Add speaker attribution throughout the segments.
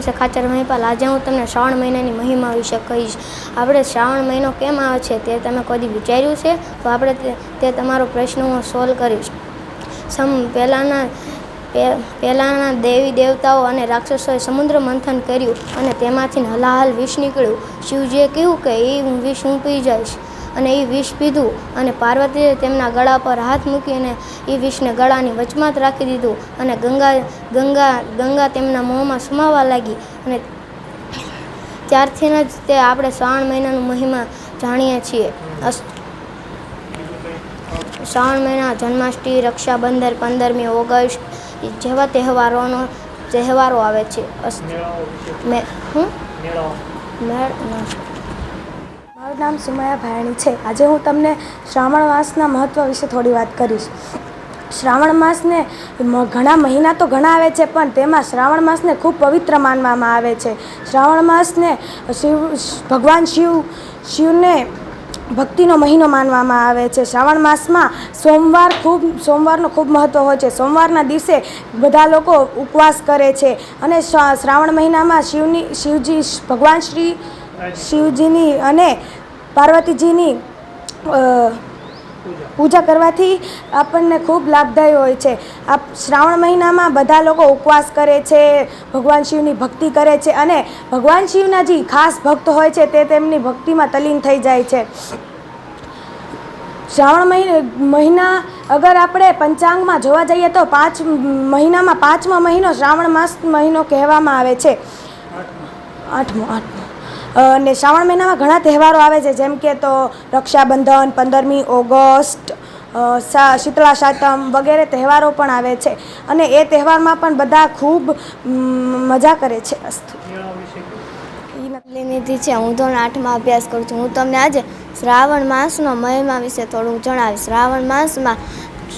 Speaker 1: નામ છે ખાચર મહિપાલ. આજે હું તમને શ્રાવણ મહિનાની મહિમા વિશે કહીશ. આપણે શ્રાવણ મહિનો કેમ આવે છે તે તમે કદી વિચાર્યું છે? તો આપણે તે- તમારો પ્રશ્ન હું સોલ્વ કરીશ. સમ, પહેલાંના પહેલાંના દેવી દેવતાઓ અને રાક્ષસોએ સમુદ્ર મંથન કર્યું અને તેમાંથી હલાહલ વિષ નીકળ્યું. શિવજીએ કહ્યું કે એ હું વિષ હું પી જઈશ. અને એ વિષ પીધું અને પાર્વતીએ તેમના ગળા પર હાથ મૂકીને એ વિષને ગળાની વચમાં જ રાખી દીધું અને ગંગા ગંગા ગંગા તેમના મોંમાં સમાવા લાગી અને ત્યારથી જ તે આપણે શ્રાવણ મહિનાનું મહિમા જાણીએ છીએ. શ્રાવણ મહિના જન્માષ્ટમી રક્ષાબંધન પંદરમી ઓગસ્ટ જેવા તહેવારોનો તહેવારો આવે છે. હું? મેળ.
Speaker 2: મારું નામ સુમયા ભાયાણી છે. આજે હું તમને શ્રાવણ માસના મહત્ત્વ વિશે થોડી વાત કરીશ. શ્રાવણ માસને ઘણા મહિના તો ઘણા આવે છે, પણ તેમાં શ્રાવણ માસને ખૂબ પવિત્ર માનવામાં આવે છે. શ્રાવણ માસને શિવ, ભગવાન શિવ, શિવને ભક્તિનો મહિનો માનવામાં આવે છે. શ્રાવણ માસમાં સોમવાર ખૂબ, સોમવારનું ખૂબ મહત્ત્વ હોય છે. સોમવારના દિવસે બધા લોકો ઉપવાસ કરે છે. અને શ્રા- શ્રાવણ મહિનામાં શિવની, શિવજી, ભગવાન શ્રી શિવજીની અને પાર્વતીજીની પૂજા કરવાથી આપણને ખૂબ લાભદાયી હોય છે. આ શ્રાવણ મહિનામાં બધા લોકો ઉપવાસ કરે છે, ભગવાન શિવની ભક્તિ કરે છે અને ભગવાન શિવના જે ખાસ ભક્ત હોય છે તે તેમની ભક્તિમાં તલીન થઈ જાય છે. શ્રાવણ મહિને મહિના અગર આપણે પંચાંગમાં જોવા જઈએ તો પાંચ મહિનામાં પાંચમો મહિનો શ્રાવણ માસ મહિનો કહેવામાં આવે છે. આઠમો આઠમો. અને શ્રાવણ મહિનામાં ઘણા તહેવારો આવે છે, જેમ કે તો રક્ષાબંધન, પંદરમી ઓગસ્ટ શીતળા સાતમ વગેરે તહેવારો પણ આવે છે. અને એ તહેવારમાં પણ બધા ખૂબ મજા કરે છે. અસ્તુ.
Speaker 1: નિધિ છે. હું ધોરણ આઠમાં અભ્યાસ કરું છું. હું તમને આજે શ્રાવણ માસનો મહિમા વિશે થોડું જણાવીશ. શ્રાવણ માસમાં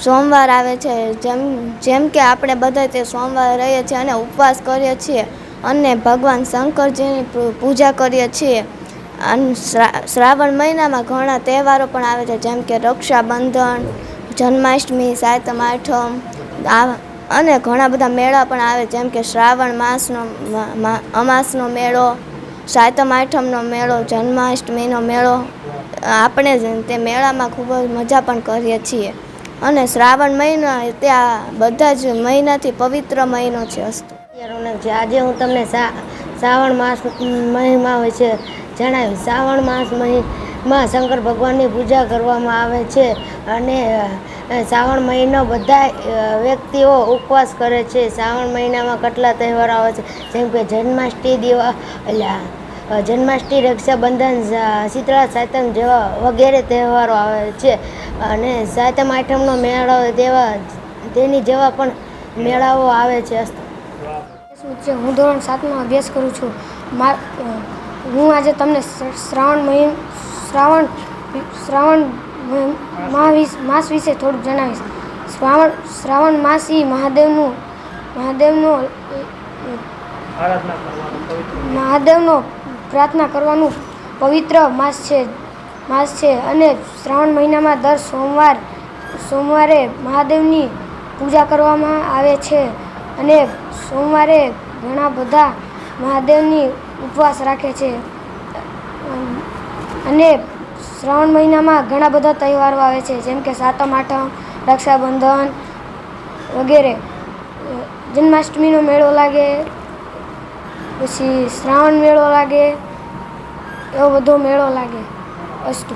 Speaker 1: સોમવાર આવે છે. જેમ જેમ કે આપણે બધા તે સોમવાર રહીએ છીએ અને ઉપવાસ કરીએ છીએ. અને ભગવાન શંકરજીની પૂજા કરીએ છીએ. અને શ્રાવણ મહિનામાં ઘણા તહેવારો પણ આવે છે, જેમ કે રક્ષાબંધન, જન્માષ્ટમી સાતમ આઠમ, આ, અને ઘણા બધા મેળા પણ આવે, જેમ કે શ્રાવણ માસનો અમાસનો મેળો સાતમ આઠમનો મેળો, જન્માષ્ટમીનો મેળો, આપણે તે મેળામાં ખૂબ જ મજા પણ કરીએ છીએ. અને શ્રાવણ મહિનો ત્યાં બધા જ મહિનાથી પવિત્ર મહિનો છે અસ્તુ
Speaker 3: આજે હું તમને શ્રાવણ માસ મહિમા હોય છે જણાવ્યું શ્રાવણ માસ મહિમાં શંકર ભગવાનની પૂજા કરવામાં આવે છે અને શ્રાવણ મહિનો બધા વ્યક્તિઓ ઉપવાસ કરે છે. શ્રાવણ મહિનામાં કેટલા તહેવારો આવે છે? જેમ કે જન્માષ્ટમી દિવા, એટલે જન્માષ્ટમી, રક્ષાબંધન શીતળા, સાતમ જેવા વગેરે તહેવારો આવે છે. અને સાતમ, આઠમનો મેળો, તેવા, તેની જેવા પણ મેળાઓ આવે છે.
Speaker 1: શું છે? હું ધોરણ સાતમાં અભ્યાસ કરું છું. હું આજે તમને શ્રાવણ મહિન શ્રાવણ શ્રાવણ માસ વિશે થોડુંક જણાવીશ. શ્રાવણ શ્રાવણ માસ એ મહાદેવનું મહાદેવનો મહાદેવનો પ્રાર્થના કરવાનું પવિત્ર માસ છે માસ છે. અને શ્રાવણ મહિનામાં દર સોમવાર સોમવારે મહાદેવની પૂજા કરવામાં આવે છે. અને સોમવારે ઘણા બધા મહાદેવની ઉપવાસ રાખે છે. અને શ્રાવણ મહિનામાં ઘણા બધા તહેવારો આવે છે, જેમ કે સાતમ, આઠમ, રક્ષાબંધન વગેરે. જન્માષ્ટમીનો મેળો લાગે, પછી શ્રાવણ મેળો લાગે, એવો બધો મેળો લાગે અસ્તુ